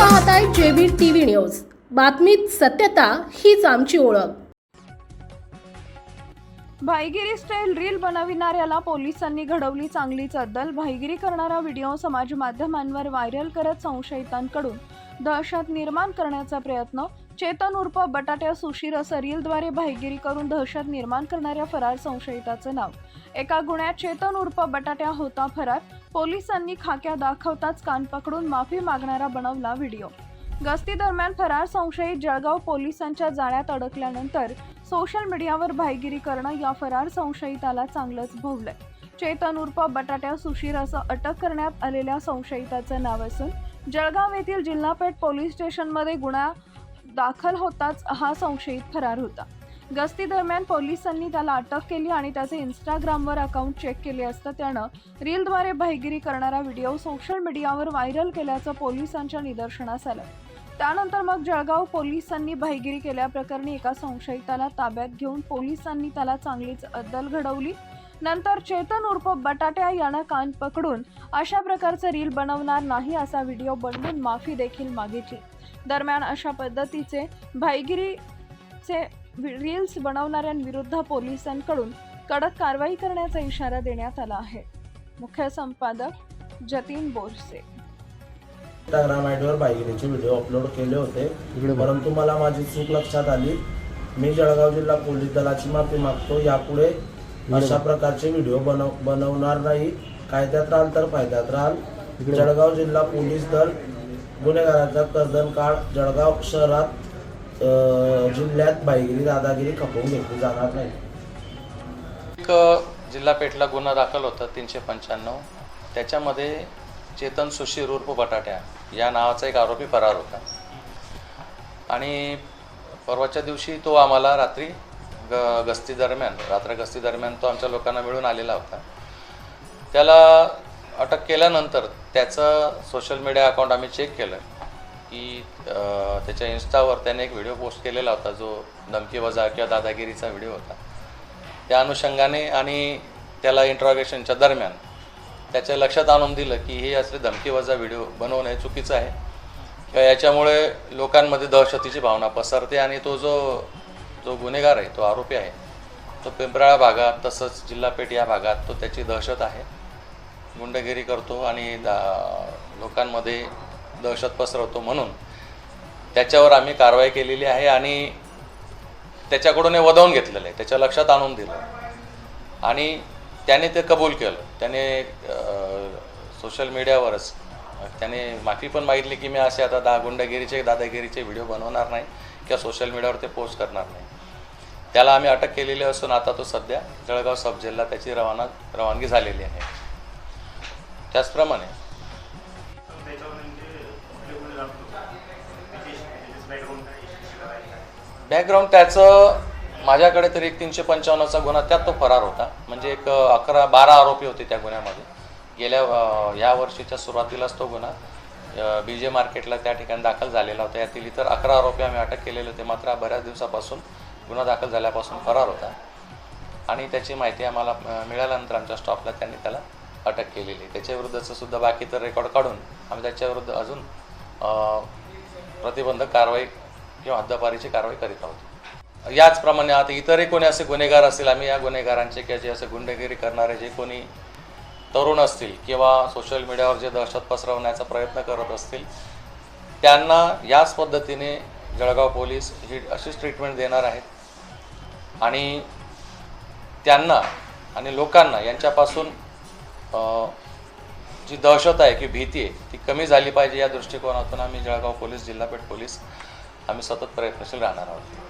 पाहत आहे JB TV news. बातमीत सत्यता हीच आमची ओळख. भाईगिरी स्टाईल रील बनविणाऱ्याला पोलिसांनी घडवली चांगलीच अद्दल भाईगिरी करणारा व्हिडिओ समाज माध्यमांवर व्हायरल करत संशयितांकडून. दहशत निर्माण करण्याचा प्रयत्न चेतन उर्फ बटाट्या सुशीर असं रीलद्वारे भाईगिरी करून दहशत निर्माण करणाऱ्या फरार संशयिताचं नाव. एका गुन्ह्यात चेतन उर्फ बटाट्या होता फरार. पोलिसांनी खाक्या दाखवताच कान पकडून माफी मागणारा बनवला व्हिडिओ. गस्ती दरम्यान फरार संशयित जळगाव पोलिसांच्या जाळ्यात अडकल्यानंतर सोशल मीडियावर भाईगिरी करणं या फरार संशयिताला चांगलंच भोवलंय. चेतन उर्फ बटाट्या सुशीर असं अटक करण्यात आलेल्या संशयिताचं नाव असून जळगाव येथील जिल्हापेठ पोलीस स्टेशनमध्ये गुन्हा दाखल होताच हा संशयित फरार होता. गस्ती दरम्यान पोलिसांनी त्याला अटक केली आणि त्याचे इंस्टाग्रामवर अकाउंट चेक केले असता त्यानं रीलद्वारे भाईगिरी करणारा व्हिडिओ सोशल मीडियावर व्हायरल केल्याचं पोलिसांच्या निदर्शनास आलं. त्यानंतर मग जळगाव पोलिसांनी भाईगिरी केल्याप्रकरणी एका संशयिताला ताब्यात घेऊन पोलिसांनी त्याला चांगलीच अद्दल घडवली. नंतर चेतन उर्फ बटाट्या यानं कान पकडून अशा प्रकारचं रील बनवणार नाही असा व्हिडिओ बनवून माफी देखील मागितली. दरम्यान अशा पद्धतीचे भाईगिरीचे रील्स बनवणाऱ्यांविरुद्ध पोलिसांकडून कडक कारवाई करण्याचा इशारा देण्यात आला आहे. मुख्य संपादक जतीन बोरसे. इंस्टाग्राम आयडीवर बाईगिरीचे व्हिडिओ अपलोड केले होते. परंतु मला माझी चूक लक्षात आली. मी जळगाव जिल्हा पोलीस दलाची माफी मागतो. यापुढे अशा प्रकारचे व्हिडिओ बनव बनवणार नाही. कायद्यात राहाल तर फायद्यात राहाल. जळगाव जिल्हा पोलीस दल गुन्हेगारांचा कर्दन काळ जळगाव शहरात जिल्ह्यात बाईगिरी दादागिरी खपवून घेतली जाणार नाही. एक जिल्हा पेठला गुन्हा दाखल होता तीनशे पंच्याण्णव. त्याच्यामध्ये चेतन सुशीर उर्फ बटाट्या या नावाचा एक आरोपी फरार होता. आणि परवाच्या दिवशी तो आम्हाला रात्री गस्ती दरम्यान रात्र गस्ती दरम्यान तो आमच्या लोकांना मिळून आलेला होता. त्याला अटक केल्यानंतर त्याचं सोशल मीडिया अकाउंट आम्ही चेक केलं की त्याच्या इन्स्टावर त्याने एक व्हिडिओ पोस्ट केलेला होता जो धमकी वजा किंवा दादागिरीचा व्हिडिओ होता. त्या अनुषंगाने आणि त्याला इंट्रॉगेशनच्या दरम्यान त्याच्या लक्षात आणून दिलं की हे असले धमकीवजा व्हिडिओ बनवणं हे चुकीचं आहे. किंवा याच्यामुळे लोकांमध्ये दहशतीची भावना पसरते आणि तो जो जो गुन्हेगार आहे तो आरोपी आहे तो पिंपराळा भागात तसंच जिल्हापेठ या भागात तो त्याची दहशत आहे. गुंडगिरी करतो आणि दा लोकांमध्ये दहशत पसरवतो म्हणून त्याच्यावर आम्ही कारवाई केलेली आहे आणि त्याच्याकडून हे वदवून घेतलेलं आहे त्याच्या लक्षात आणून दिलं आणि त्याने ते कबूल केलं. त्याने सोशल मीडियावरच त्याने माफी पण मागितली की मी असे आता दा गुंडगिरीचे दादागिरीचे व्हिडिओ बनवणार नाही. किंवा सोशल मीडियावर ते पोस्ट करणार नाही. त्याला आम्ही अटक केलेली असून आता तो सध्या जळगाव सब जिल्हा त्याची रवाना रवानगी झालेली आहे. त्याचप्रमाणे बॅकग्राऊंड त्याचं माझ्याकडे तरी एक तीनशे पंचावन्नचा गुन्हा त्यात तो फरार होता. म्हणजे एक अकरा बारा आरोपी होते त्या गुन्ह्यामध्ये. गेल्या या वर्षीच्या सुरुवातीलाच तो गुन्हा. बी जे मार्केटला त्या ठिकाणी दाखल झालेला होता. यातील इतर अकरा आरोपी आम्ही अटक केलेले होते. मात्र बऱ्याच दिवसापासून गुन्हा दाखल झाल्यापासून फरार होता. आणि त्याची माहिती आम्हाला मिळाल्यानंतर आमच्या स्टॉपला त्यांनी त्याला अटक केलेली. त्याच्याविरुद्धचं सुद्धा बाकी तर रेकॉर्ड काढून आम्ही त्याच्याविरुद्ध अजून प्रतिबंधक कारवाई किंवा हद्दपारीची कारवाई करीत आहोत. याचप्रमाणे आता इतरही कोणी असे गुन्हेगार असतील आम्ही या गुन्हेगारांचे किंवा जे असे गुंडगिरी करणारे जे कोणी तरुण असतील किंवा सोशल मीडियावर जे दहशत पसरवण्याचा प्रयत्न करत असतील त्यांना याच पद्धतीने जळगाव पोलीस ही अशीच ट्रीटमेंट देणार आहेत. आणि त्यांना आणि लोकांना यांच्यापासून जी दहशत आहे की भीती आहे ती कमी झाली पाहिजे या दृष्टिकोनातून आम्ही जळगाव पोलीस जिल्हापेठ पोलीस आम्ही सतत प्रयत्नशील राहणार आहोत.